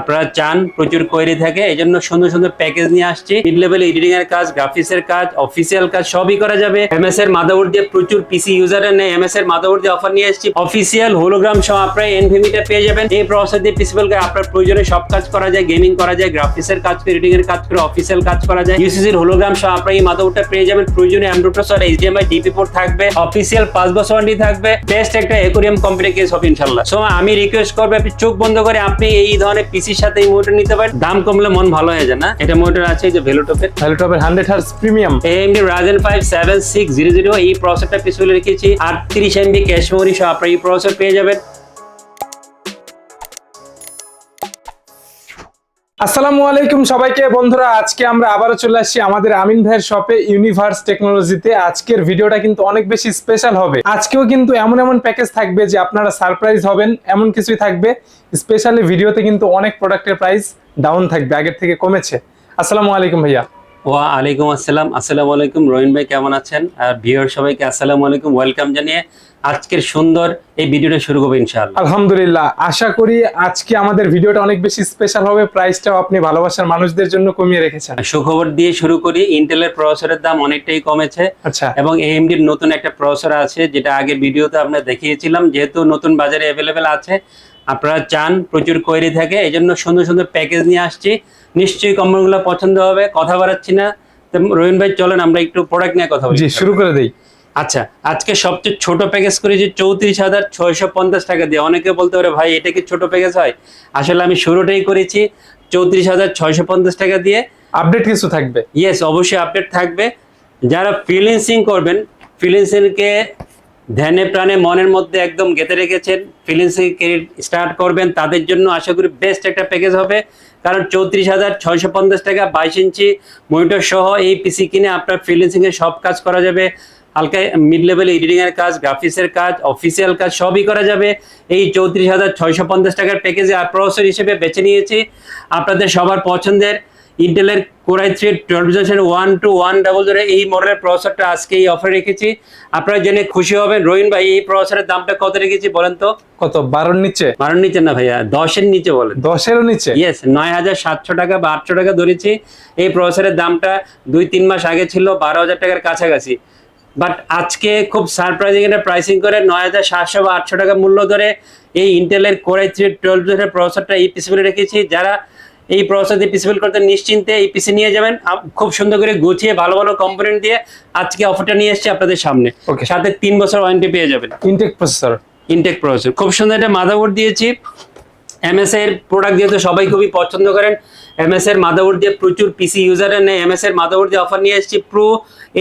আপনারা চান, প্রচুর কোয়েরি থাকে এই জন্য সুন্দর সুন্দর প্যাকেজ নিয়ে আসছি। মিড লেভেল এডিটিং এর কাজ গ্রাফিক্স এর কাজ অফিসিয়াল কাজ, সবই করা যাবে। এমএস এর মাদারবোর্ড দিয়ে প্রচুর পিসি ইউজারের নেই এমএস এর মাদারবোর্ড দিয়ে অফার নিয়ে এসেছি অফিসিয়াল হোলোগ্রাম সহ আপনারা এনভিমিটা পেয়ে যাবেন। এই প্রসেসর দিয়ে পিসিবল করে আপনার প্রয়োজনে সব কাজ করা যায় গেমিং করা যায় গ্রাফিক্স এর কাজ করে এডিটিং এর কাজ করে অফিসিয়াল কাজ করা যায়। ইউসিসির হোলোগ্রাম সহ আপনারা এই মাদারবোর্ডটা পেয়ে যাবেন। প্রয়োজনে Android processor HDMI DP port থাকবে। অফিসিয়াল পাঁচ বছর ওয়ারেন্টি থাকবে। বেস্ট একটা একুরিয়াম কোম্পানি কেস হবে, ইনশাল্লাহ। সো আমি রিকোয়েস্ট করব, আপনি চোখ বন্ধ করে আপনি এই ধরনের পিসির সাথে এই মোটর নিতে পারেন। দাম কমলে মন ভালো হয়ে যায় না? এটা মোটর আছে যে ভেলোটপের ভেলোটপের hundred hertz premium seven six zero zero এই প্রসেসরটা পিছনে রেখেছি। 30 MB ক্যাশ মেমরি সহ আপনারা এই প্রসেসর পেয়ে যাবেন। আসসালামু আলাইকুম সবাইকে। বন্ধুরা, আজকে আমরা আবারও চলে আসছি আমাদের আমিন ভাইয়ের শপে ইউনিভার্স টেকনোলজিতে। আজকের ভিডিওটা কিন্তু অনেক বেশি স্পেশাল হবে। আজকেও কিন্তু এমন এমন প্যাকেজ থাকবে যে আপনারা সারপ্রাইজ হবেন, এমন কিছুই থাকবে। স্পেশালি ভিডিওতে কিন্তু অনেক প্রোডাক্টের প্রাইস ডাউন থাকবে, আগের থেকে কমেছে। আসসালামু আলাইকুম ভাইয়া। ওয়া আলাইকুম আসসালাম। আসসালামু আলাইকুম। রহিন ভাই কেমন আছেন? আর ভিউয়ার সবাইকে আসসালামু আলাইকুম। ওয়েলকাম জানিয়ে আজকের সুন্দর এই ভিডিওটা শুরু করব ইনশাআল্লাহ। আলহামদুলিল্লাহ। আশা করি আজকে আমাদের ভিডিওটা অনেক বেশি স্পেশাল হবে। প্রাইসটাও আপনি ভালোবাসার মানুষদের জন্য কমিয়ে রেখেছেন। সুখবর দিয়ে শুরু করি ইন্টেলের প্রসেসরের দাম অনেকটাই কমেছে। আচ্ছা। এবং এএমডির নতুন একটা প্রসেসর আছে যেটা আগে ভিডিওতে আমরা দেখিয়েছিলাম যেহেতু নতুন বাজারে অ্যাভেলেবেল আছে। আপনারা চান প্রচুর কোয়েরি থাকে এই জন্য সুন্দর সুন্দর প্যাকেজ নিয়ে আসছি। নিশ্চয়ই কম্বলগুলো পছন্দ হবে কথা বাড়াচ্ছি না। তো ভাই চলেন আমরা একটু প্রোডাক্ট নিয়ে কথা বলি। জি শুরু করে দিই। আচ্ছা আজকে সবচেয়ে ছোট প্যাকেজ করেছি চৌত্রিশ হাজার ছয়শো পঞ্চাশ টাকা দিয়ে। অনেকে বলতে পারে ভাই এটা কি ছোট প্যাকেজ হয়? আসলে আমি শুরুটাই করেছি চৌত্রিশ হাজার ছয়শো পঞ্চাশ টাকা দিয়ে। আপডেট কিছু থাকবে? ইয়েস অবশ্যই আপডেট থাকবে। যারা ফ্রিল্যান্সিং করবেন ফ্রিল্যান্সিংকে ধ্যানে প্রাণে মনের মধ্যে একদম গেঁথে রেখেছেন ফ্রিল্যান্সিং ক্রেডিট স্টার্ট করবেন, তাদের জন্য আশা করি বেস্ট একটা প্যাকেজ হবে। কারণ চৌত্রিশ হাজার ছয়শো পঞ্চাশ টাকা বাইশ ইঞ্চি মনিটর সহ এই পিসি কিনে আপনার ফ্রিল্যান্সিংয়ের সব কাজ করা যাবে। হালকা মিড লেভেল এডিটিং এর কাজ গ্রাফিক্সের কাজ অফিসিয়াল কাজ সবই করা যাবে। এই চৌত্রিশ হাজার ছয়শো পঞ্চাশ টাকার প্যাকেজে প্রসেসর হিসেবে বেছে নিয়েছি। আপনাদের সবার পছন্দের। ইন্টেলের core i three twelve generation one two one double zero এই মডেলের প্রসেসরটা আজকে এই অফারে রেখেছি। আপনারা জেনে খুশি হবেন রহিন ভাই এই প্রসেসরের দামটা কত রেখেছি বলেন তো? কত? বারোর নিচে? বারোর নিচে না ভাইয়া দশের নিচে বলেন। দশের নিচে? ইয়েস নয় হাজার সাতশো টাকা বা আটশো টাকা ধরেছি। এই প্রসেসরের দামটা দুই তিন মাস আগে ছিল বারো হাজার টাকার কাছাকাছি। বাট আজকে খুব সারপ্রাইজিং একটা প্রাইসিং করে নয় হাজার সাতশো বা আটশো টাকা মূল্য ধরে এই ইন্টেলের কোরাই থ্রি টুয়েলভ জেনের প্রসেসরটা এই পিসিবিলে রেখেছি। যারা এই প্রসেসর দিয়ে পিসিবিল করতে নিশ্চিন্তে এই পিসি নিয়ে যাবেন। খুব সুন্দর করে গুছিয়ে ভালো ভালো কম্পোনেন্ট দিয়ে আজকে অফারটা নিয়ে এসেছি আপনাদের সামনে. সাথে তিন বছর ওয়ারেন্টি পেয়ে যাবেন। ইনটেক প্রসেসর ইনটেক প্রসেসর খুব সুন্দর একটা মাদারবোর্ড দিয়েছি। এমএস এর প্রোডাক্ট যেহেতু সবাই খুবই পছন্দ করেন এমএস এর মাদারবোর্ড দিয়ে প্রচুর পিসি ইউজারের নেই এমএস এর মাদারবোর্ড দিয়ে অফার নিয়ে এসেছি। প্রো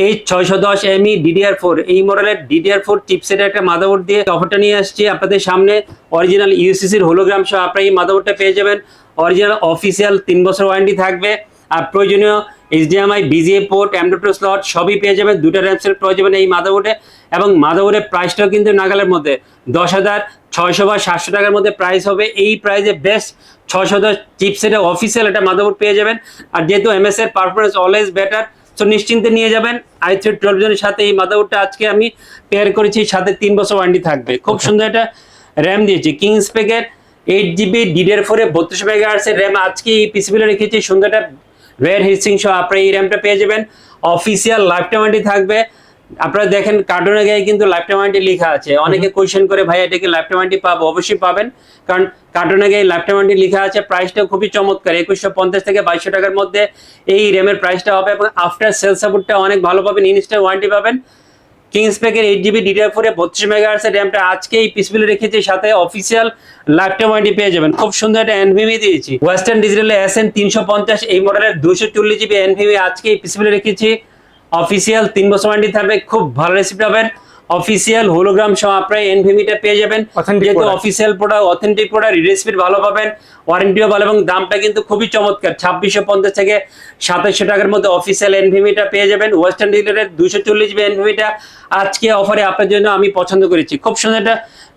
এইচ ছয়শো দশ এমই ডিডিআর ফোর এই মডেলের ডিডিআর ফোর চিপসেটের একটা মাদারবোর্ড দিয়ে অফারটা নিয়ে আসছি আপনাদের সামনে অরিজিনাল ইউসিসির হোলোগ্রাম সহ আপনারা এই মাদারবোর্ডটা পেয়ে যাবেন। অরিজিনাল অফিসিয়াল তিন বছর ওয়ারেন্টি থাকবে। আর প্রয়োজনীয় HDMI VGA port Android slot সবই পেয়ে যাবেন। দুটো র্যাম সেট পেয়ে যাবেন এই মাদারবোর্ডে। এবং মাদারবোর্ডের প্রাইসটাও কিন্তু নাগালের মধ্যে। দশ হাজার ছয়শো বা সাতশো টাকার মধ্যে প্রাইস হবে। এই প্রাইসে বেস্ট ছশো দশ চিপসেটে অফিসিয়াল একটা মাদারবোর্ড পেয়ে যাবেন। আর যেহেতু এমএস এর পারফরমেন্স অলওয়েজ বেটার সো নিশ্চিন্তে নিয়ে যাবেন। আই থ্রি টুয়েলভ জনের সাথে এই মাদারবোর্ডটা আজকে আমি পেয়ার করেছি। সাথে তিন বছর ওয়ারেন্টি থাকবে। খুব সুন্দর একটা র্যাম দিয়েছি। কিংস পেকের এইট জিবি ডিডিআর ফোরে বত্রিশ মেগা আর্টসের র্যাম আজকে এই পিসিবিলে রেখেছি সুন্দর একটা রেয়ার হিটসিং সহ আপনারা এই র্যামটা পেয়ে যাবেন। অফিসিয়াল লাইফ ওয়ারেন্টি থাকবে। আপনারা দেখেন কার্টুনের গায়ে কিন্তু লাইফ ওয়ারেন্টি লেখা আছে। অনেকে কোয়েশ্চেন করে ভাই এটা কি লাইফ ওয়ারেন্টি পাবো? অবশ্যই পাবেন। কারণ কার্টুনের গায়ে লাইফ ওয়ারেন্টি লেখা আছে প্রাইসটা খুবই চমৎকার। একুশশো পঞ্চাশ থেকে বাইশশো টাকার মধ্যে এই র্যামের প্রাইসটা হবে এবং আফটার সেল সাপোর্টটা অনেক ভালো পাবেন ইনস্ট্যান্ট ওয়ারেন্টি পাবেন। কিংস প্যাকের এইট জিবি ডিডিআর ফোরে বত্রিশ মেগা আর্টসের র্যামটা আজকে এই পিসবিলে রেখেছি সাথে অফিসিয়াল লাইফ টাইম ওয়ারেন্টি পেয়ে যাবেন। খুব সুন্দর একটা এনভিমি দিয়েছি। ওয়েস্টার্ন ডিজিটালে এস এন তিনশো পঞ্চাশ, এই মডেলের দুশো চল্লিশ জিবি এনভিমি আজকে এই পিসবিলে রেখেছি। অফিসিয়াল তিন বছর ওয়ারেন্টি থাকবে, খুব ভালো রেসিপি পাবেন। অফিসিয়াল হোলোগ্রাম সহ আপনারা এনভিমিটা পেয়ে যাবেন। যেহেতু অফিসিয়াল প্রোডাক্ট অথেন্টিক প্রোডাক্ট রেসিপি ভালো পাবেন ওয়ারেন্টিও ভালো এবং দামটা কিন্তু খুবই চমৎকার। ছাব্বিশশো পঞ্চাশ থেকে সাতাশশো টাকার মধ্যে অফিসিয়াল এনভিমিটা পেয়ে যাবেন। ওয়েস্টার্ন ডিলারের দুশো চল্লিশ জিবি এনভিমিটা আজকে অফারে আপনার জন্য আমি পছন্দ করেছি। খুব সুন্দর একটা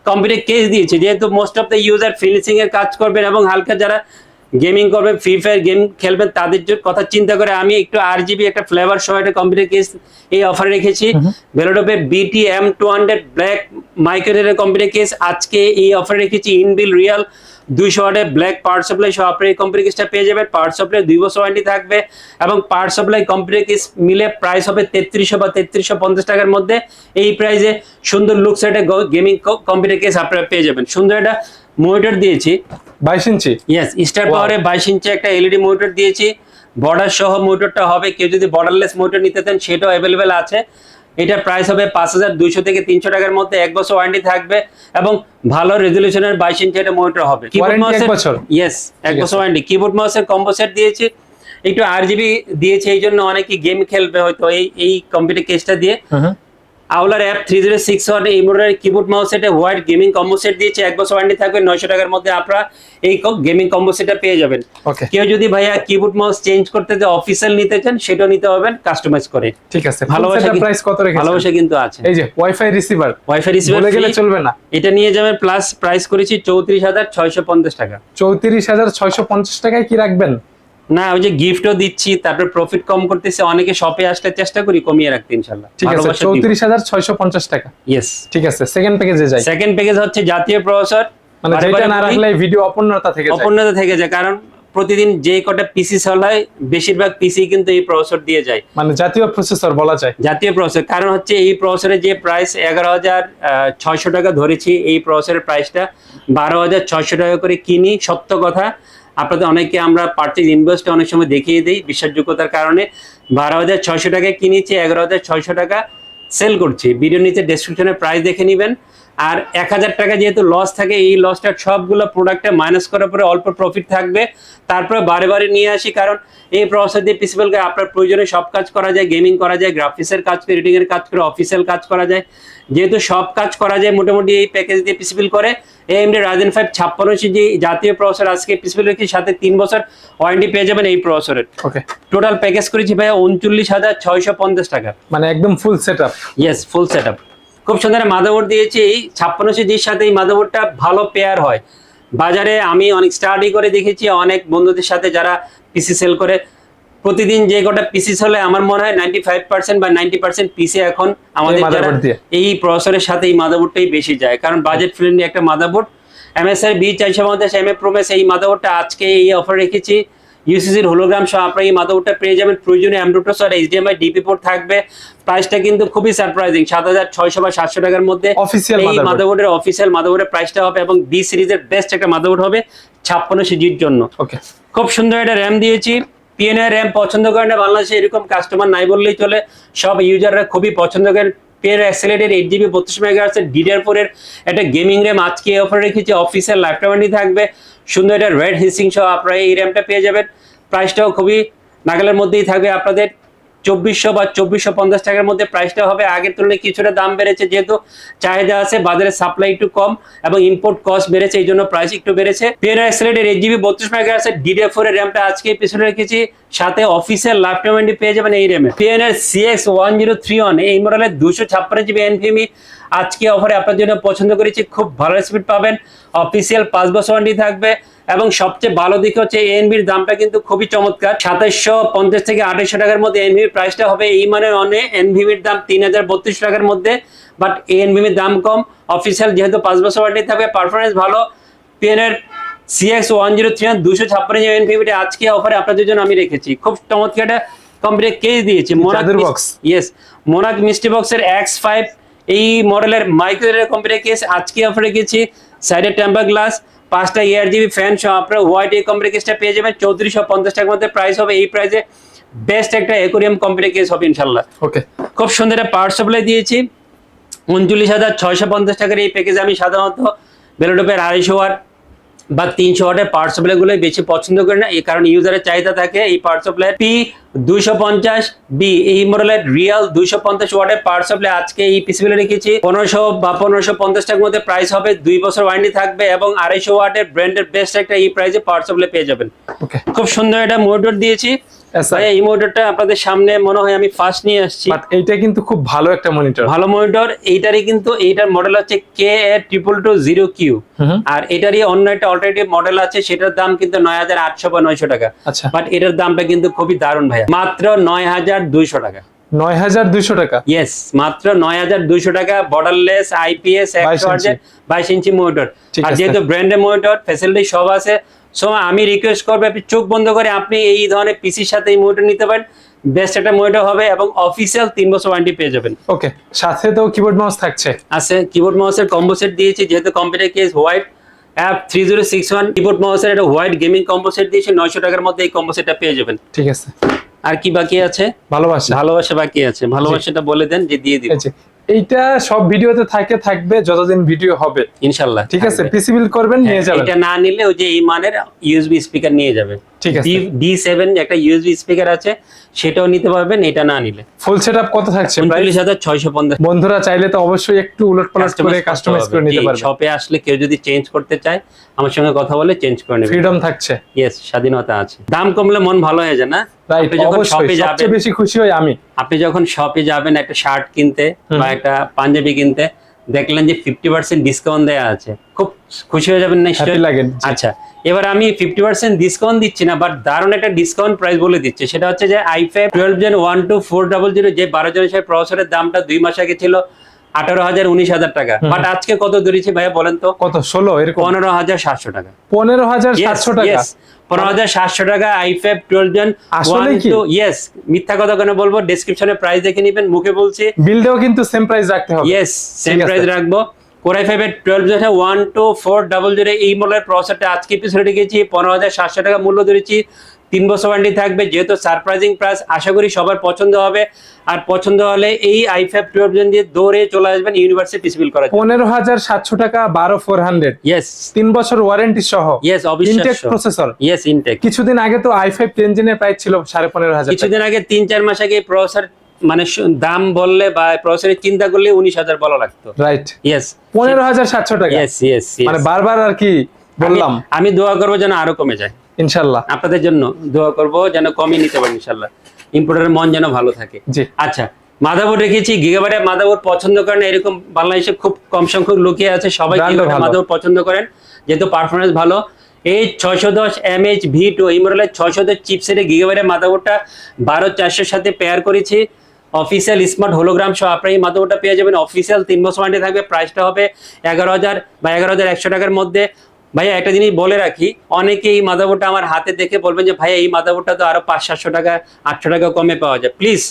কম্পিউটার কেস দিয়েছি। যেহেতু most of the user finishing এর কাজ করবেন এবং হালকা যারা গেমিং করবেন ফ্রি ফায়ার গেম খেলবেন তাদের কথা চিন্তা করে আমি একটু আর জিবি একটা ফ্লেভার সহ একটা কম্পিউটার কেস এই অফারে রেখেছি। ভেলোডপে BT M two hundred black মাইক্রোডের computer case আজকে এই অফারে রেখেছি। ইনবিল রিয়াল দুইশো ওয়াটের ব্ল্যাক পাওয়ার সাপ্লাই সহ আপনার এই কম্পিউটার কেসটা পেয়ে যাবেন। পাওয়ার সাপ্লাই দুই বছর ওয়ারেন্টি থাকবে এবং পাওয়ার সাপ্লাই কম্পিউটার কেস মিলে প্রাইস হবে তেত্রিশশো বা তেত্রিশশো পঞ্চাশ টাকার মধ্যে। এই প্রাইসে সুন্দর লুকস একটা গেমিং কম্পিউটার কেস আপনারা পেয়ে যাবেন। সুন্দর একটা মনিটর দিয়েছি। বাইশ ইঞ্চি? ইয়েস স্টার পাওয়ারে বাইশ ইঞ্চি একটা এলইডি মনিটর দিয়েছি। বর্ডার সহ মনিটরটা হবে কেউ যদি বর্ডারলেস মনিটর নিতে চান সেটাও অ্যাভেলেবেল আছে। এটার প্রাইস হবে পাঁচ হাজার দুইশো থেকে তিনশো টাকার মধ্যে এক বছর ওয়ারেন্টি থাকবে এবং ভালো রেজলিউশনের বাইশ ইঞ্চি একটা মনিটর হবে। এক বছর? ইয়েস এক বছর ওয়ারেন্টি কিবোর্ড মাউসের কম্বো সেট দিয়েছি। একটু আর জিবি দিয়েছে এই জন্য অনেকে গেম খেলবে হয়তো এই এই কম্পিউটার কেসটা দিয়ে। আউলার app three zero six one এই মডেলের কিবোর্ড মাউস সেটে হোয়াইট গেমিং কম্বো সেট দিয়েছে। এক বছর ওয়ারেন্টি থাকবে নয়শো টাকার মধ্যে আপনারা এই গেমিং কম্বো সেটটা পেয়ে যাবেন। কেউ যদি ভাইয়া কিবোর্ড মাউস চেঞ্জ করতে যে অফিসিয়াল নিতে চান সেটাও নিতে পারবেন কাস্টমাইজ করে। ঠিক আছে ভালোবাসা প্রাইস কত রেখেছেন? ভালোবাসা কিন্তু আছে। এই যে ওয়াইফাই রিসিভার ওয়াইফাই রিসিভার বলে গেলে চলবে না। এটা নিয়ে যাবেন প্লাস প্রাইস করেছি চৌত্রিশ হাজার ছয়শো পঞ্চাশ টাকা। চৌত্রিশ হাজার ছয়শো পঞ্চাশ টাকায় কি রাখবেন? না ওই যে গিফটও দিচ্ছি তারপর প্রফিট কম করতেছে অনেকে শপে আসলে চেষ্টা করি কমিয়ে রাখতে ইনশাল্লাহ। ঠিক আছে চৌত্রিশ হাজার ছয়শো পঞ্চাশ টাকা। ইয়েস ঠিক আছে সেকেন্ড প্যাকেজে যাই। সেকেন্ড প্যাকেজ হচ্ছে জাতীয় প্রসেসর মানে যেটা না রাখলে ভিডিও অপূর্ণতা থেকে যায়। অপূর্ণতা থেকে যায় কারণ প্রতিদিন যে কটা পিসি চালায় বেশিরভাগ পিসি কিন্তু এই প্রসেসর দিয়ে যায়। মানে জাতীয় প্রসেসর বলা যায়। জাতীয় প্রসেসর কারণ হচ্ছে এই প্রসেসরের যে প্রাইস এগারো হাজার ছয়শো টাকা ধরেছি এই প্রসেসরের প্রাইসটা বারো হাজার ছয়শো টাকা করে কিনি সত্য কথা। আপনাদের অনেকে আমরা পার্চেজ ইনভেস্ট অনেক সময় দেখিয়ে দিই বিশ্বাসযোগ্যতার কারণে। বারো হাজার ছয়শো টাকায় কিনেছি, এগারো হাজার ছয়শো টাকা সেল করছি। ভিডিও নিচে ডেসক্রিপশনে প্রাইস দেখে নেবেন। আর এক হাজার টাকা যেহেতু লস থাকে, এই লসটা সবগুলো প্রোডাক্টে মাইনাস করার পরে অল্প প্রফিট থাকবে। তারপরে বারে বারে নিয়ে আসি, কারণ এই প্রসেসর দিয়ে পিসিবল আপনার প্রয়োজনে সব কাজ করা যায় গেমিং করা যায় গ্রাফিক্সের কাজ করে এডিটিং এর কাজ করে অফিসিয়াল কাজ করা যায়। যেহেতু সব কাজ করা যায় মোটামুটি এই প্যাকেজ দিয়ে পিসিবল করে এমডি রাজেন ফাইভ ছাপ্পান্ন যে জাতীয় প্রসেসর আজকে পিসিবল রেখে সাথে তিন বছর ওয়ারেন্টি পেয়ে যাবেন এই প্রসেসরের ওকে টোটাল প্যাকেজ করেছি ভাই উনচল্লিশ হাজার ছয়শো পঞ্চাশ টাকা। মানে একদম full set up yes full set up খুব সুন্দর মাদাবোর্ড দিয়েছি এই ছাপ্পান্ন জির সাথে এই মাদাবোর্ডটা ভালো পেয়ার হয়। বাজারে আমি অনেক স্টাডি করে দেখেছি অনেক বন্ধুদের সাথে যারা পিসি সেল করে প্রতিদিন যে কটা পিসি হলে আমার মনে হয় নাইনটি ফাইভ পার্সেন্ট বা নাইনটি পার্সেন্ট পিসি এখন আমাদের। এই প্রসেসরের সাথে এই মাদারবোর্ডটাই বেশি যায়। কারণ বাজেট ফ্রেন্ডলি একটা মাদারবোর্ড এমএসআর বি চারশো পঞ্চাশ এম এ প্রোমেস এই মাদারবোর্ডটা আজকে এই অফার রেখেছি। ইউসিসির হোলোগ্রাম সহ আপনার এই মাদারবোর্ডটা পেয়ে যাবেন। প্রয়োজনীয় অ্যামডোটাস আর এইচডিএমআই ডিপি পোর্ট থাকবে। প্রাইসটা কিন্তু খুবই সারপ্রাইজিং সাত হাজার ছয়শো বা সাতশো টাকার মধ্যে। এই। মাদারবোর্ডের অফিসিয়াল মাদারবোর্ডের প্রাইসটা হবে এবং বি সিরিজের বেস্ট একটা মাদাবোর্ড হবে ছাপ্পান্ন সিজির জন্য। ওকে খুব সুন্দর একটা র্যাম দিয়েছি। পিএনআর র্যাম পছন্দ করেন না, বাংলাদেশে এরকম কাস্টমার নাই বললেই চলে। সব ইউজাররা খুবই পছন্দ করেন। পেয়ার অ্যাক্সেলেটেড এইট জিবি বত্রিশ মেগাহার্স ডিডার ফোরের একটা গেমিং র্যাম আজকে অফার রেখেছি। অফিসের ল্যাপটপটি থাকবে। সুন্দর একটা রেড হিসিং সহ আপনারা এই র্যামটা পেয়ে যাবেন। প্রাইসটাও খুবই নাগালের মধ্যেই থাকবে আপনাদের। চব্বিশশো বা চব্বিশশো পঞ্চাশ টাকার মধ্যে প্রাইসটা হবে। আগের তুলনায় কিছুটা দাম বেড়েছে, যেহেতু চাহিদা আছে, বাজারে সাপ্লাই একটু কম এবং ইম্পোর্ট কস্ট বেড়েছে এই জন্য প্রাইস একটু বেড়েছে। পেয়ার এক্সেলেটের এইট জিবি বত্রিশ মেগা আছে ডিডে ফোর এর র্যামটা আজকে পিছনে রেখেছি। সাথে অফিসের লাইফ টাইম পেয়ে যাবেন এই র্যামে পেন এর CX one zero three one এই মডেলের দুশো ছাপ্পান্ন জিবি এনভিএমি আজকে অফারে আপনার জন্য পছন্দ করেছি, খুব ভালো স্পিড পাবেন। অফিসিয়াল পাঁচ বছর ওয়ারেন্টি থাকবে এবং সবচেয়ে ভালো দিক হচ্ছে এনভির দামটা কিন্তু খুবই চমৎকার। সাতাইশশো পঞ্চাশ থেকে আঠাইশশো টাকার মধ্যে এনভির প্রাইসটা হবে এই মানে অনে। এনভিমির দাম তিন হাজার বত্রিশ টাকার মধ্যে বাট এনভিমির দাম কম। অফিসিয়াল যেহেতু পাঁচ বছর ওয়ারেন্টি থাকবে পারফরমেন্স ভালো। পেনের সিএক্স ওয়ান জিরো থ্রি দুশো ছাপ্পান্ন জিবি এনভিমিটা আজকে অফারে আপনাদের জন্য আমি রেখেছি। খুব চমৎকার একটা কম্পিউটার কেস দিয়েছি। চাঁদের box। ইয়েস মোনাক মিস্টি বক্সের এক্স ফাইভ এই মডেলের মাইক্রোওয়েভ কম্পিউটার কেস আজকে অফার রেখেছি সাইডে টেম্পার গ্লাস পাঁচটা ইয়ার জিবি ফ্যান সহ আপনার হোয়াইট এই কম্পিউটার কেসটা পেয়ে যাবেন। চৌত্রিশশো পঞ্চাশ টাকার মধ্যে প্রাইস হবে এই প্রাইসে বেস্ট একটা একুরিয়াম কম্পিউটার কেস হবে ইনশাল্লাহ ওকে খুব সুন্দর একটা পাওয়ার সাপ্লাই দিয়েছি। উনচল্লিশ হাজার ছয়শো পঞ্চাশ টাকার এই প্যাকেজে আমি সাধারণত বেলোটপের আড়াইশো ওয়াট বা তিনশো ওয়াটের পাওয়ার সাপ্লাই গুলোই বেশি পছন্দ করে না এই কারণ ইউজারের চাহিদা থাকে। এই পাওয়ার সাপ্লাই পি দুইশো পঞ্চাশ বি এই মডেলের রিয়াল দুইশো পঞ্চাশ ওয়াটের পাওয়ার সাপ্লাই আজকে এই পিসিবিলে রেখেছি। পনেরোশো বা পনেরোশো পঞ্চাশ টাকার মধ্যে প্রাইস হবে দুই বছর ওয়ারেন্টি থাকবে এবং আড়াইশো ওয়াটের ব্র্যান্ডের বেস্ট একটা এই প্রাইসে পাওয়ার সাপ্লাই পেয়ে যাবেন। খুব সুন্দর এটা মোটর দিয়েছি। এই মোটরটা আপনাদের সামনে মনে হয় আমি ফার্স্ট নিয়ে আসছি। এইটা কিন্তু খুব ভালো একটা মনিটর ভালো মনিটর এইটারই কিন্তু এইটার মডেল হচ্ছে K A triple two zero Q আর এটারই অন্য একটা অল্টারনেটিভ মডেল আছে সেটার দাম কিন্তু নয় হাজার আটশো বা নয়শো টাকা। আচ্ছা। বাট এটার দামটা কিন্তু খুবই দারুণ ভাইয়া। মাত্র নয় হাজার দুইশো টাকা। নয় হাজার দুইশো টাকা? ইয়েস মাত্র নয় হাজার দুইশো টাকা বর্ডারলেস আইপিএস 22 একশো ইঞ্চি। বাইশ ইঞ্চি ঠিক আর যেহেতু ব্র্যান্ডের মোটর ফ্যাসিলিটি সব আছে সো আমি রিকোয়েস্ট করব আপনি চোখ বন্ধ করে আপনি এই ধরনের পিসির সাথে এই মোটর নিতে পারেন। বেস্ট একটা মোটর হবে এবং অফিসিয়াল তিন বছর ওয়ারেন্টি পেয়ে যাবেন। ওকে সাথে তো কিবোর্ড মাউস থাকছে। আছে কিবোর্ড মাউসের কম্বো সেট দিয়েছি যেহেতু computer case white app three zero six one keyboard মাউসের একটা হোয়াইট গেমিং কম্বো সেট দিয়েছি নয়শো টাকার মধ্যে এই কম্বো সেটটা পেয়ে যাবেন। ঠিক আছে। আর কি বাকি আছে? ভালোবাসা। ভালোবাসা বাকি আছে। ভালোবাসাটা বলে দেন যে দিয়ে যে, এইটা সব ভিডিওতে থাকে থাকবে যতদিন ভিডিও হবে। ইনশাল্লাহ ঠিক আছে। পিসি বিল করবেন নিয়ে হ্যাঁ, যাবেন। এটা না নিলে ওই যে এই মানের ইউএসবি স্পিকার নিয়ে যাবে। ঠিক আছে। ডি সেভেন একটা ইউএসবি স্পিকার আছে সেটাও নিতে পারবেন এটা না নিলে। ফুল সেটআপ কত থাকছে উনচল্লিশ হাজার ছয়শো পঞ্চাশ। বন্ধুরা চাইলে তো অবশ্যই একটু উলট পালট করে কাস্টমাইজ করে নিতে পারবে। শপে আসলে কেউ যদি চেঞ্জ করতে চায় আমার সঙ্গে কথা বলে চেঞ্জ করে নেবে। ফ্রিডম থাকছে। ইয়েস স্বাধীনতা আছে। দাম কমলে মন ভালো হয়ে যায় না? আপনি যখন শপে যাবেন সবচেয়ে বেশি খুশি হই আমি। আপনি যখন শপে যাবেন একটা শার্ট কিনতে বা একটা পাঞ্জাবি কিনতে দেখলেন যে ফিফটি পার্সেন্ট ডিসকাউন্ট দেওয়া আছে। খুব খুশি হয়ে যাবেন নিশ্চয়ই? লাগে আচ্ছা এবার আমি ফিফটি পার্সেন্ট ডিসকাউন্ট দিচ্ছি না বাট দারুণ একটা ডিসকাউন্ট প্রাইস বলে দিচ্ছে। সেটা হচ্ছে যে I five twelve gen one two four double zero যে বারো জনের সাথে প্রসেসরের দামটা দুই মাস আগে ছিল আঠারো হাজার উনিশ হাজার টাকা। বাট আজকে কত ধরেছি ভাইয়া বলেন তো? কত? ষোলো এরকম? পনেরো হাজার সাতশো টাকা। পনেরো হাজার সাতশো টাকা? পনেরো হাজার সাতশো টাকা I five twelve gen? Yes মিথ্যা কথা কেন বলব? ডেসক্রিপশনে প্রাইস দেখে নিবেন মুখে বলছি। বিলটাও কিন্তু সেম প্রাইস রাখতে হবে। ইয়েস সেম প্রাইস রাখব। কোরাই ফাইভ এর twelve gen one two four double zero এই মডেলের প্রসেসরটা আজকে এপিসোডে গেছি পনেরো হাজার সাতশো টাকা মূল্য ধরেছি। তিন বছর ওয়ারেন্টি থাকবে যেহেতু সারপ্রাইজিং প্রাইস আশা করি সবার পছন্দ হবে। আর পছন্দ হলে এই আই ফাইভ টুয়েলভ জেন দিয়ে দৌড়ে চলে আসবেন ইউনিভার্সিটি পিসিবিল করার পনেরো হাজার সাতশো টাকা বারো ফোর হান্ড্রেড ইয়েস তিন বছর ওয়ারেন্টি সহ। Yes Intel processor yes Intel কিছুদিন আগে তো আই ফাইভ টেন জেনের প্রাইস ছিল সাড়ে পনেরো হাজার কিছুদিন আগে তিন চার মাস আগে প্রসেসর মানে দাম বললে বা প্রসেসরের চিন্তা করলে উনিশ হাজার বলা লাগতো। রাইট ইয়েস পনেরো হাজার সাতশো টাকা। ইয়েস ইয়েস মানে বারবার আর কি বললাম। আমি দোয়া করব যেন আরও কমে যায়। ইনশাল্লাহ। আপনাদের জন্য দোয়া করব যেন কমই নিতে পারেন ইনশাল্লাহ। ইম্পোর্টারের মন যেন ভালো থাকে। জি। আচ্ছা মাদাবোর্ড রেখেছি গিগাবাইটের মাদাবোর্ড পছন্দ করেন এরকম বাংলাদেশে খুব কম সংখ্যক লোকই আছে সবাই মাদাবোর্ড পছন্দ করেন। যেহেতু পারফরমেন্স ভালো এই ছয়শো দশ এম এইচ ভি টু এই মডেলের ছয়শো দশ চিপসেটে গিগাবাইটের মাদাবোর্ডটা বারো চারশোর সাথে পেয়ার করেছি। অফিসিয়াল স্মার্ট হোলোগ্রাম সহ আপনার এই মাদাবোর্ডটা পেয়ে যাবেন। অফিসিয়াল তিন বছর ওয়ারেন্টি থাকবে প্রাইসটা হবে এগারো হাজার বা এগারো হাজার একশো টাকার মধ্যে। ভাইয়া একটা জিনিস বলে রাখি অনেকে এই মাদাবোর্ডটা আমার হাতে দেখে বলবেন যে ভাইয়া এই মাদাবোর্ডটা তো আরও পাঁচ সাতশো টাকা আটশো টাকা কমে পাওয়া যায়। প্লিজ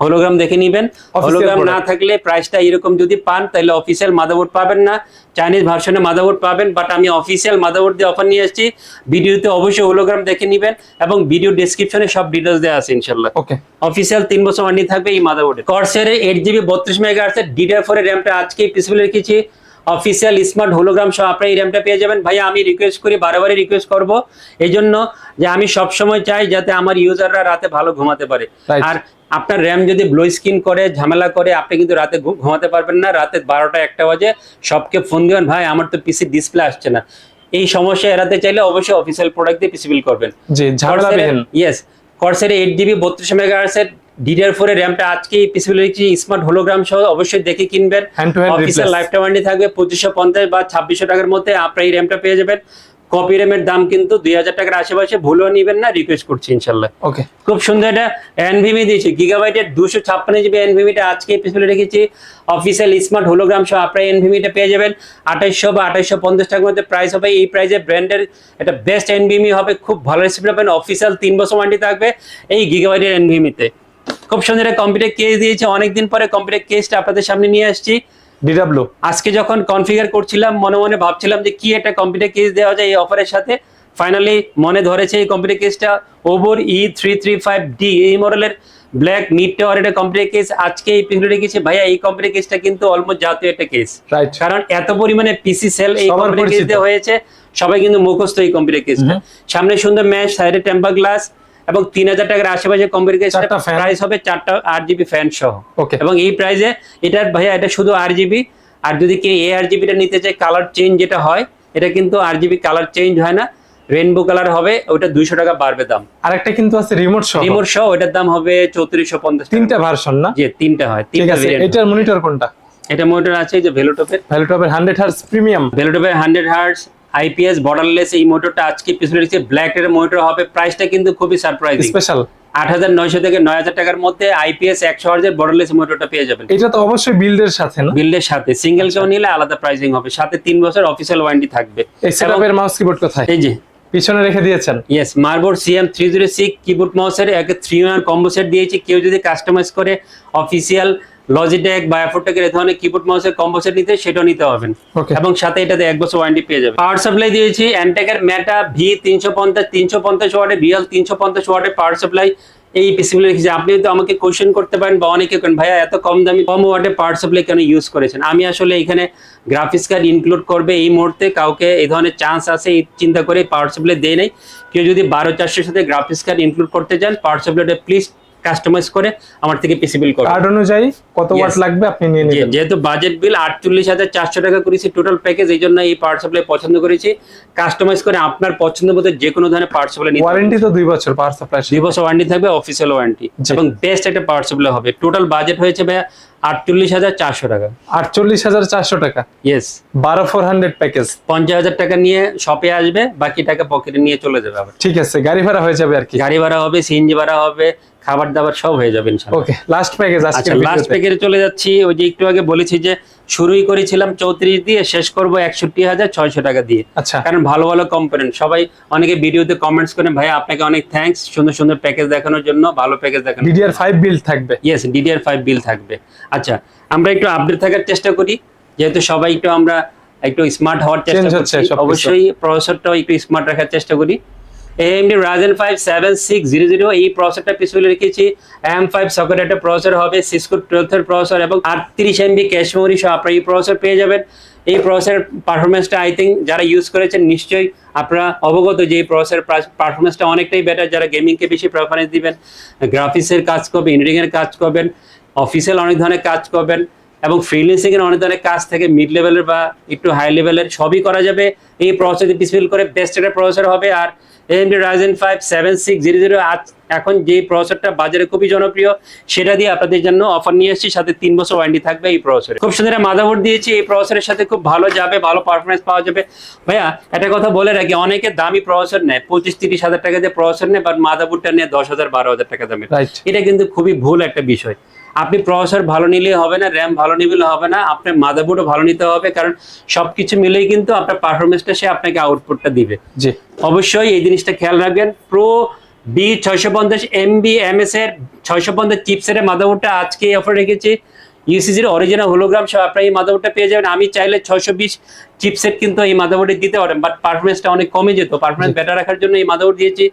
হোলোগ্রাম দেখে নিবেন। হোলোগ্রাম না থাকলে প্রাইসটা এরকম যদি পান তাহলে অফিসিয়াল মাদাবোর্ড পাবেন না। চাইনিজ ভার্সনে মাদাবোর্ড পাবেন বাট আমি অফিসিয়াল মাদাবোর্ড দিয়ে অফার নিয়ে এসেছি ভিডিওতে অবশ্যই হোলোগ্রাম দেখে নিবেন এবং ভিডিও ডেসক্রিপশনে সব ডিটেলস দেওয়া আছে ইনশাল্লাহ ওকে অফিসিয়াল তিন বছর ওয়ারেন্টি থাকবে এই মাদাবোর্ডে কর্সের এইট জিবি বত্রিশ মেগা আর্সের ডিডিআর ফোর র্যামটা আজকে পিসিবল রেখেছি। অফিসিয়াল স্মার্ট হোলোগ্রাম সহ আপনার এই র্যামটা পেয়ে যাবেন। ভাই আমি রিকোয়েস্ট করি বারবারই রিকোয়েস্ট করব। এই জন্য যে আমি সব সময় চাই যাতে আমার ইউজাররা রাতে ভালো ঘুমাতে পারে। আর আপনার র্যাম যদি ব্লো স্ক্রিন করে ঝামেলা করে আপনি কিন্তু রাতে ঘুমাতে পারবেন না। রাতে বারোটা একটা বাজে সবকে ফোন দিবেন ভাই আমার তো পিসি ডিসপ্লে আসছে না। এই সমস্যা এড়াতে চাইলে অবশ্যই অফিসিয়াল প্রোডাক্ট দিয়ে পিসি বিল করবেন। জি ঝামেলা ইয়েস কর্সের এইট জিবি বত্রিশ মেগাহার্সের ডিডিআর ফোর এর র্যামটা আজকে পিসিবি রেখেছি স্মার্ট হোলোগ্রাম সহ অবশ্যই দেখে কিনবেন। অফিসিয়াল লাইফ টাইম ওয়ারেন্টি থাকবে পঁচিশশো পঞ্চাশ বা ছাব্বিশশো টাকার মধ্যে। আপনার এই র্যামটা পেয়ে যাবেন। কপি র্যামের দাম কিন্তু দুই হাজার টাকার আশেপাশে। ভুলেও নিবেন না রিকোয়েস্ট করছি ইনশাল্লাহ। ওকে খুব সুন্দর এটা এনভিমি দিয়েছি। গিগাবাইটের দুশো ছাপ্পান্ন জিবি এনভিমিটা আজকে পিছনে রেখেছি। অফিসিয়াল স্মার্ট হোলোগ্রাম সহ আপনার এনভিমিটা পেয়ে যাবেন। আঠাইশশো বা আঠাইশশো পঞ্চাশ টাকার মধ্যে প্রাইস হবে। এই প্রাইসে ব্র্যান্ডের এটা বেস্ট এনভিমি হবে। খুব ভালো রেসিপি পাবেন। অফিসিয়াল তিন বছর ওয়ারেন্টি থাকবে। এই গিগাবাইটের এনভিমিতে খুব সুন্দর কম্পিউটার কেস দিয়েছে। অনেকদিন পরে কম্পিউটার কেসটা আপনাদের সামনে নিয়ে আসছি। ডিডাব্লিউ আজকে যখন কনফিগার করছিলাম মনে মনে ভাবছিলাম যে কি একটা কম্পিউটার কেস দেওয়া যায় এই অফারের সাথে। ফাইনালি মনে ধরেছে এই কম্পিউটার কেসটা over E three three five D এই মডেলের ব্ল্যাক মিড টাওয়ার একটা কম্পিউটার কেস আজকে এই পিছনে রেখেছি। ভাইয়া এই কম্পিউটার কেসটা কিন্তু অলমোস্ট জাতীয় একটা কেস কারণ এত পরিমাণে পিসি সেল এই কম্পিউটার কেস। হয়েছে। সবাই কিন্তু মুখস্থ এই কম্পিউটার কেসটা সামনে সুন্দর ম্যাচ সাইডে টেম্পার গ্লাস এবং তিন হাজার টাকার আশেপাশে কম্পিউটার কেসটা প্রাইস হবে চারটা আট জিবি ফ্যান সহ। এবং এই প্রাইসে এটার ভাইয়া এটা শুধু আর জিবি আর যদি কেউ এ আর জিবিটা নিতে চায় কালার চেঞ্জ যেটা হয় এটা কিন্তু আর জিবি কালার চেঞ্জ হয় না। রেনবো কালার হবে ওটা দুইশো টাকা বাড়বে দাম। আরেকটা কিন্তু আছে রিমোট সহ। রিমোট সহ ওটার দাম হবে চৌত্রিশশো পঞ্চাশ তিনটা ভার্সন না? যে তিনটা হয় তিনটা এটার মনিটর কোনটা? এটা মোটর আছে যে ভেলোটপের ভ্যালুটপের হান্ড্রেড হার্স প্রিমিয়াম ভেলোটপের হান্ড্রেড হার্টস আইপিএস বর্ডারলেস এই মোটরটা আজকে পিছনে রেখেছে ব্ল্যাক এর মোটর হবে প্রাইসটা কিন্তু খুবই সারপ্রাইজিং স্পেশাল আট হাজার নয়শো থেকে নয় হাজার টাকার মধ্যে আইপিএস একশো হাজার বড়লেস মোটরটা পেয়ে যাবেন। এটা তো অবশ্যই বিল্ডের সাথে না? বিল্ডের সাথে। সিঙ্গেল কেউ নিলে আলাদা প্রাইসিং হবে। সাথে তিন বছর অফিসিয়াল ওয়ারেন্টি থাকবে। এই সেটআপের মাউস কিবোর্ড কোথায়? এই যে। পিছনে রেখে দিয়েছেন। Yes motherboard CM three zero six keyboard মাউসের একটা থ্রি ওয়ান কম্বো সেট দিয়েছি। কেউ যদি কাস্টমাইজ করে অফিসিয়াল লজিটেক বা অ্যাফোটেকের এই ধরনের কিবোর্ড মাউসের কম্বো সেট নিতে সেটাও নিতে হবেন এবং সাথে এটাতে এক বছর ওয়ারেন্টি পেয়ে যাবে পাওয়ার সাপ্লাই দিয়েছি অ্যান্টেকের মেটা ভি তিনশো পঞ্চাশ তিনশো পঞ্চাশ ওয়ার্ডের রিয়াল তিনশো পঞ্চাশ ওয়ার্ডের পাওয়ার সাপ্লাই এই পিসিগুলো রেখেছি। আপনি তো আমাকে কোশ্চেন করতে পারেন বা অনেকে করেন ভাইয়া এত কম দামি কম ওয়ার্ডের পাওয়ার সাপ্লাই কেন ইউজ করেছেন? আমি আসলে এখানে গ্রাফিক্স কার্ড ইনক্লুড করবে এই মুহূর্তে। কাউকে এই ধরনের চান্স আছে এই চিন্তা করে পাওয়ার সাপ্লাই দেয় নাই। কেউ যদি বারো চারশোর সাথে গ্রাফিক্স কার্ড ইনক্লুড করতে চান পাওয়ার সাপ্লাইটা প্লিজ কাস্টমাইজ করে আমার থেকে পিসি বিল করে কার্ড অনুযায়ী কত ওয়াট লাগবে আপনি নিয়ে নেবেন? যেহেতু বাজেট বিল আটচল্লিশ হাজার চারশো টাকা করেছি টোটাল প্যাকেজ এই জন্য এই পাওয়ার সাপ্লাই পছন্দ করেছি। কাস্টমাইজ করে আপনার পছন্দ মতো যে কোনো ধরনের পাওয়ার সাপ্লাই নিতে ওয়ারেন্টি তো দুই বছর পাওয়ার সাপ্লাই দুই বছর ওয়ারেন্টি থাকবে অফিসিয়াল ওয়ারেন্টি। এবং বেস্ট একটা পাওয়ার সাপ্লাই হবে। টোটাল বাজেট হয়েছে ভাইয়া আটচল্লিশ হাজার চারশো টাকা। আটচল্লিশ হাজার চারশো টাকা। ইয়েস বারো ফোর হান্ড্রেড প্যাকেজ। পঞ্চাশ হাজার টাকা নিয়ে শপে আসবে বাকি টাকা পকেটে নিয়ে চলে যাবে আবার। ঠিক আছে গাড়ি ভাড়া হয়ে যাবে আর কি। গাড়ি ভাড়া হবে সিএনজি ভাড়া হবে খাবার দাবার সব হয়ে যাবে ইনশাল্লাহ। ওকে লাস্ট প্যাকেজ আচ্ছা লাস্ট প্যাকেজে চলে যাচ্ছি ওই যে একটু আগে বলেছি যে শুরুই করেছিলাম চৌত্রিশ দিয়ে শেষ করব একষট্টি হাজার ছয়শো টাকা দিয়ে। আচ্ছা। কারণ ভালো ভালো কম্পোনেন্ট সবাই অনেকে ভিডিওতে কমেন্টস করেন ভাই আপনাকে অনেক থ্যাঙ্কস সুন্দর সুন্দর প্যাকেজ দেখানোর জন্য ভালো প্যাকেজ দেখানোর ডিডিআর ফাইভ বিল থাকবে। ইয়েস ডিডিআর ফাইভ বিল থাকবে। আচ্ছা আমরা একটু আপডেট থাকার চেষ্টা করি। যেহেতু সবাই একটু আমরা একটু স্মার্ট হওয়ার চেষ্টা করছি অবশ্যই প্রসেসরটাও একটু স্মার্ট রাখার চেষ্টা করি। AMD Ryzen five seven six zero zero এই প্রসেসরটা পিছনে রেখেছি। এম ফাইভ সকেট একটা প্রসেসর হবে সিসকো টুয়েলথের প্রসেসর এবং আটত্রিশ এমবি ক্যাশ মেমোরি সহ আপনারা এই প্রসেসর পেয়ে যাবেন। এই প্রসেসর পারফরমেন্সটা আই থিঙ্ক যারা ইউজ করেছেন নিশ্চয়ই আপনারা অবগত যে এই প্রসেসর পারফরমেন্সটা অনেকটাই বেটার যারা গেমিংকে বেশি প্রেফারেন্স দিবেন গ্রাফিক্সের কাজ করবেন এডিটিংয়ের কাজ করবেন অফিসিয়াল অনেক ধরনের কাজ করবেন এবং ফ্রিল্যান্সিং এর অনেক ধরনের কাজ থেকে মিড লেভেলের বা একটু হাই লেভেলের সবই করা যাবে। এই প্রসেসর পিসফিল করে বেস্ট একটা প্রসেসর হবে আর AMD Ryzen five seven six zero zero আজ এখন যে প্রসেসরটা বাজারে খুবই জনপ্রিয় সেটা দিয়ে আপনাদের জন্য অফার নিয়ে এসেছি সাথে তিন বছর ওয়ারেন্টি থাকবে এই প্রসেসরে খুব সুন্দর মাদাবোর্ড দিয়েছি এই প্রসেসরের সাথে খুব ভালো যাবে ভালো পারফরমেন্স পাওয়া যাবে। ভাইয়া একটা কথা বলে রাখি অনেকে দামি প্রসেসর নেয় পঁচিশ তিরিশ হাজার টাকা দিয়ে প্রসেসর নেয় বাট মাদাবোর্ডটা নেয় দশ হাজার বারো হাজার টাকা দামের। রাইট এটা কিন্তু খুবই ভুল একটা বিষয়। আপনি প্রসেসর ভালো নিলে হবে না র্যাম ভালো নিলে হবে না আপনার মাদারবোর্ডও ভালো নিতে হবে কারণ সবকিছু মিলেই কিন্তু আপনার পারফরমেন্সটা সে আপনাকে আউটপুটটা দিবে। জি। অবশ্যই এই জিনিসটা খেয়াল রাখবেন প্রো বি ছয়শো পঞ্চাশ এমবি এমএস এর ছয়শো পঞ্চাশ চিপসের মাদারবোর্ডটা আজকে অফার রেখেছি ইউসিজির অরিজিনাল হোলোগ্রাম সহ আপনার এই মাদারবোর্ডটা পেয়ে যাবেন। আমি চাইলে ছয়শো বিশ চিপসেট কিন্তু এই মাদারবোর্ডে দিতে পারেন বাট পারফরমেন্সটা অনেক কমে যেত। পারফরমেন্স বেটার রাখার জন্য এই মাদারবোর্ড দিয়েছি।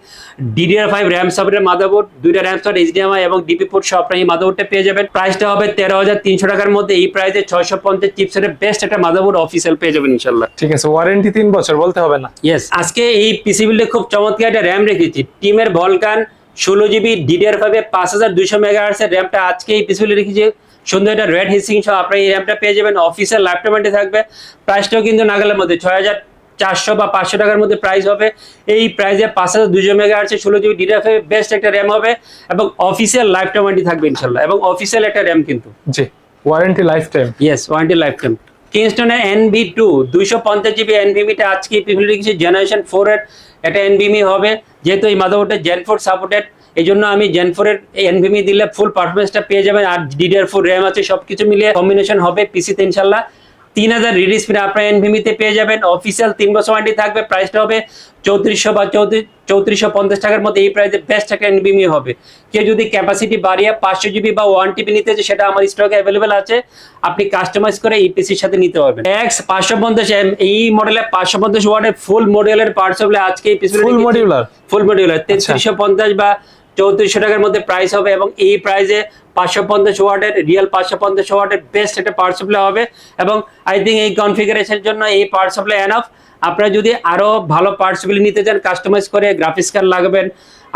ডিডিআর ফাইভ র্যাম সাপোর্টের মাদারবোর্ড দুইটা র্যাম সাপোর্ট এইচডিএমআই এবং ডিপি পোর্ট সহ আপনার এই মাদারবোর্ডটা পেয়ে যাবেন। প্রাইসটা হবে তেরো হাজার তিনশো টাকার মধ্যে। এই প্রাইসে ছয়শো পঞ্চাশ চিপসেটের বেস্ট একটা মাদারবোর্ড অফিসিয়াল পেয়ে যাবেন ইনশাল্লাহ ঠিক আছে ওয়ারেন্টি তিন বছর বলতে হবে না। ইয়েস আজকে এই পিসি বিল্ডে খুব চমৎকার একটা র্যাম রেখেছি। টিমের ভলকান ষোলো জিবি ডিডিআর ফাইভে পাঁচ হাজার দুইশো মেগা র্যামটা আজকে এই পিসি বিল্ডে রেখেছি। সুন্দর একটা রেড হিসিং সহ আপনার এই র্যামটা পেয়ে যাবেন। অফিসের ল্যাপটপে থাকবে। প্রাইসটাও কিন্তু নাগালের মধ্যে ছয় হাজার চারশো বা পাঁচশো টাকার মধ্যে প্রাইস হবে। এই প্রাইসে পাঁচ হাজার দুশো মেগা আছে ষোলো জিবি ফাইভ বেস্ট একটা র্যাম হবে এবং অফিসিয়াল লাইফ টাইম থাকবে ইনশাল্লাহ এবং অফিসিয়াল একটা র্যাম কিন্তু। G warranty lifetime yes warranty lifetime কিংস্টনের NV two দুইশো পঞ্চাশ জিবি এনভিমিটা আজকে পিভিলি কিছু জেনারেশন ফোর এর একটা এনভিমি হবে। যেহেতু এই মাদারবোর্ডটা জেন ফোর সাপোর্টেড এই জন্য আমি জেন ফোর এর এনভিমি দিলে ফুল পারফরমেন্সটা পেয়ে যাবেন আর ডিডিআর ফোর র্যাম আছে সবকিছু মিলিয়ে কম্বিনেশন হবে পিসিতে ইনশাল্লাহ তিন হাজার রিড স্পিড আপনার এনভিমিতে পেয়ে যাবেন। অফিসিয়াল তিন বছর ওয়ারেন্টি থাকবে প্রাইসটা হবে চৌত্রিশশো বা চৌত্রিশ চৌত্রিশশো পঞ্চাশ টাকার মধ্যে এই প্রাইসে বেস্ট একটা এনভিমি হবে। কেউ যদি ক্যাপাসিটি বাড়িয়ে পাঁচশো জিবি বা ওয়ান টিবি নিতে চায় সেটা আমার স্টকে অ্যাভেলেবেল আছে। আপনি কাস্টমাইজ করে এই পিসির সাথে নিতে পারবেন। এক্স পাঁচশো পঞ্চাশ এম এই মডেলের পাঁচশো পঞ্চাশ ওয়ার্ডের ফুল মডেলের পার্টস হবে আজকে ফুল মডিউলার ফুল মডিউলার তেত্রিশশো পঞ্চাশ বা চৌত্রিশশো টাকার মধ্যে প্রাইস হবে এবং এই প্রাইসে পাঁচশো পঞ্চাশ ওয়ার্ডের রিয়েল পাঁচশো পঞ্চাশ ওয়ার্ডের বেস্ট একটা পাওয়ার সাপ্লাই হবে এবং আই থিঙ্ক এই কনফিগারেশনের জন্য এই পাওয়ার সাপ্লাই এনাফ আপনারা যদি আরও ভালো পার্টসগুলি নিতে চান কাস্টমাইজ করে গ্রাফিক্স কার্ড লাগবেন।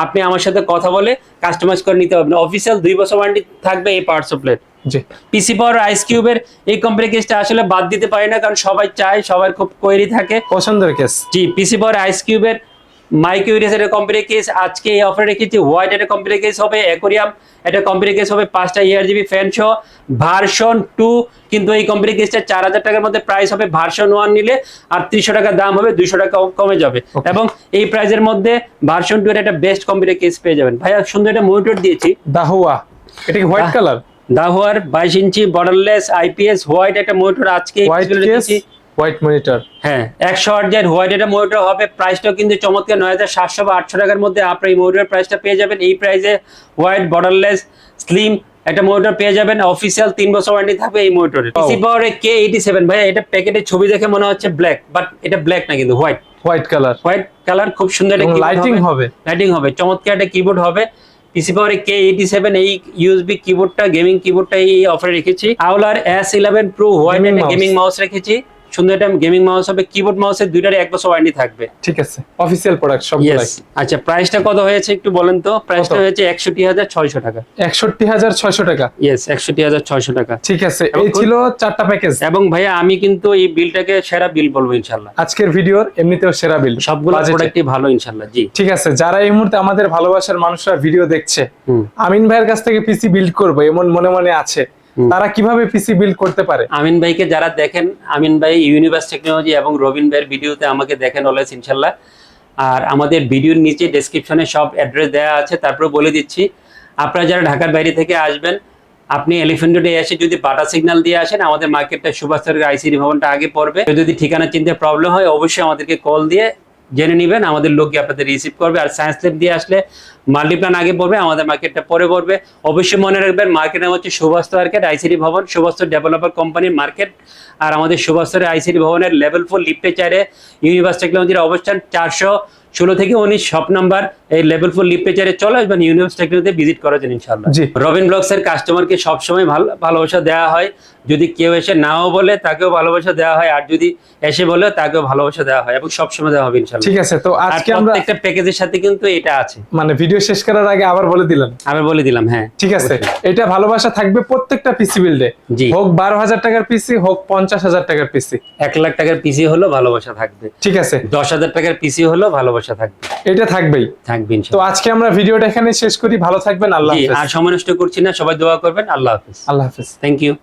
আপনি আমার সাথে কথা বলে কাস্টমাইজ করে নিতে পারবেন। অফিসিয়াল দুই বছর ওয়ারেন্টি থাকবে এই পাওয়ার সাপ্লাই জি। পিসি পাওয়ার আইস কিউবের এই কোম্পানি কেসটা আসলে বাদ দিতে পারি না কারণ সবাই চায় সবার খুব কোয়েরি থাকে। পছন্দের কেস জি পিসি পাওয়ার আইস কিউবের মাইক্রোইডেস একটা কেস আজকে এই অফারে রেখেছি হোয়াইট একটা কেস হবে অ্যাকোরিয়াম একটা কেস হবে পাঁচটা ইয়ার জিবি ফ্যান সহ ভার্সন টু কিন্তু এই কেসটা চার হাজার টাকার মধ্যে প্রাইস হবে ভার্সন ওয়ান নিলে আর তিনশো টাকা দাম হবে দুইশো টাকা কমে যাবে। এবং এই প্রাইসের মধ্যে ভার্সন টু এর একটা বেস্ট কম্পিউটার কেস পেয়ে যাবেন। ভাইয়া সুন্দর একটা মনিটর দিয়েছি। দাহুয়া। এটা কি হোয়াইট কালার দাহুয়ার বাইশ ইঞ্চি বর্ডারলেস আইপিএস হোয়াইট একটা মনিটর আজকে হোয়াইট মনিটর। হ্যাঁ একশো আট হোয়াইট এটা মনিটর হবে প্রাইসটাও কিন্তু চমৎকার নয় হাজার সাতশো বা আটশো টাকার মধ্যে আপনার এই মনিটর প্রাইসটা পেয়ে যাবেন। এই প্রাইসে হোয়াইট বর্ডারলেস স্লিম একটা মনিটর পেয়ে যাবেন। অফিসিয়াল তিন বছর ওয়ারেন্টি থাকবে এই পিসি পাওয়ারে কে এইটি সেভেন ভাই এটা প্যাকেটের ছবি দেখে মনে হচ্ছে ব্ল্যাক বাট এটা ব্ল্যাক না কিন্তু white white colour white colour খুব সুন্দর এবং লাইটিং হবে। লাইটিং হবে চমৎকার একটা কিবোর্ড হবে। পিসি পাওয়ারে কে এইটি সেভেন এই ইউএসবি কিবোর্ডটা গেমিং কিবোর্ডটা এই অফারে রেখেছি। এস ইলেভেন প্রো হোয়াইট একটা গেমিং মাউস রেখেছি। সুন্দর একটা গেমিং মাউস হবে কিবোর্ড মাউসের দুইটার এক বছর ওয়ারেন্টি থাকবে। ঠিক আছে অফিসিয়াল প্রোডাক্ট ইয়েস আচ্ছা প্রাইসটা কত হয়েছে একটু বলেন তো? প্রাইসটা হয়েছে একষট্টি হাজার ছয়শো টাকা। একষট্টি হাজার ছয়শো টাকা। ইয়েস একষট্টি হাজার ছয়শো টাকা। ঠিক আছে এই ছিল চারটা প্যাকেজ এবং ভাইয়া আমি কিন্তু এই বিলটাকে সেরা বিল বলব ইনশাল্লাহ আজকের ভিডিওর এমনিতেও সেরা বিল। সবগুলো। প্রোডাক্টই ভালো ইনশাল্লাহ জি। ঠিক আছে যারা এই মুহূর্তে আমাদের ভালোবাসার মানুষরা ভিডিও দেখছে আমিন ভাইয়ের কাছ থেকে পিসি বিল্ড করব এমন মনে মনে আছে। তারা কীভাবে পিসি বিল্ড করতে পারে? আমিন ভাইকে যারা দেখেন আমিন ভাই ইউনিভার্স টেকনোলজি এবং রবিন ভাইয়ের ভিডিওতে আমাকে দেখেন অলওয়েজ ইনশাল্লাহ। আর আমাদের ভিডিওর নিচে ডেসক্রিপশনে সব অ্যাড্রেস দেওয়া আছে তারপরে বলে দিচ্ছি। আপনারা যারা ঢাকার বাইরে থেকে আসবেন আপনি এলিফেন্ট রোডে এসে যদি বাটা সিগন্যাল দিয়ে আসেন আমাদের মার্কেটটা সুভাষচন্দ্র আইসিডি ভবনটা আগে পড়বে। যদি ঠিকানা চিনতে প্রবলেম হয় অবশ্যই আমাদেরকে কল দিয়ে জেনে নেবেন, আমাদের লোক আপনাদের রিসিভ করবে আর সায়েন্স ল্যাব দিয়ে আসলে মাল্টিপ্লান আগে পড়বে আমাদের মার্কেটটা পরে পড়বে অবশ্যই মনে রাখবেন মার্কেট নাম হচ্ছে সুভাস্ত মার্কেট আইসিডি ভবন সুভাস্ত ডেভেলপার কোম্পানির মার্কেট আর আমাদের সুভাস্তরের আইসিডি ভবনের লেভেল ফোর লিফটে চারে ইউনিভার্স টেকনোলজির অবস্থান চারশো ষোলো থেকে উনিশ শপ নাম্বার এই লেভেল ফোর লিফটে চারে চলে আসবেন ইউনিভার্স টেকনোলজিতে ভিজিট করার জন্য ইনশাল্লাহ জি। রবিন ব্লগস এর কাস্টমারকে সবসময় ভালো ভালোবাসা দেওয়া হয়। যদি কেউ এসে নাও বলে তাকেও ভালোবাসা দেওয়া হয়। আর যদি এসে বলে তাকেও ভালোবাসা দেওয়া হয় এবং সবসময় দেওয়া হবে ইনশাল্লাহ ঠিক আছে তো আজকে আমরা প্রত্যেকটা প্যাকেজের সাথে কিন্তু এটা আছে। মানে ভিডিও শেষ করার আগে আবার বলে দিলাম। আমি বলে দিলাম হ্যাঁ। ঠিক আছে এটা ভালোবাসা থাকবে প্রত্যেকটা পিসি বিল্ডে। হোক বারো হাজার টাকার পিসি হোক পঞ্চাশ হাজার টাকার পিসি এক লাখ টাকার পিসি হলো ভালোবাসা থাকবে। ঠিক আছে। দশ হাজার টাকার পিসি হলো ভালোবাসা থাকবে। এটা থাকবেই। থাকবে। তো আজকে আমরা ভিডিওটা এখানে শেষ করি। ভালো থাকবেন। আল্লাহ আর সময় নষ্ট করছি না সবাই দোয়া করবেন। আল্লাহ হাফিজ। আল্লাহ হাফিজ। Thank you